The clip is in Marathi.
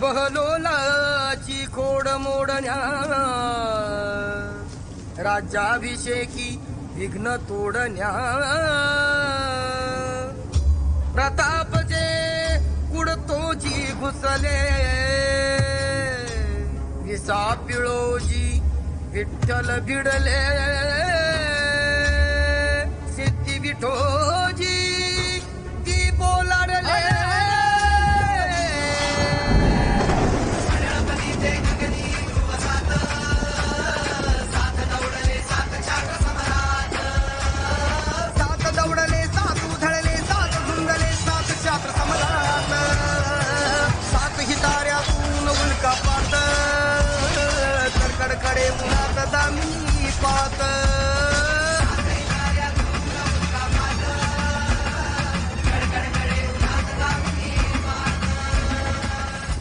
बहलोलाची खोड मोडण्या. राज्याभिषेकी विघ्न तोडण्या. प्रताप जे कुडतोजी घुसले. विसा पिळोजी विठ्ठल भिडले. पाता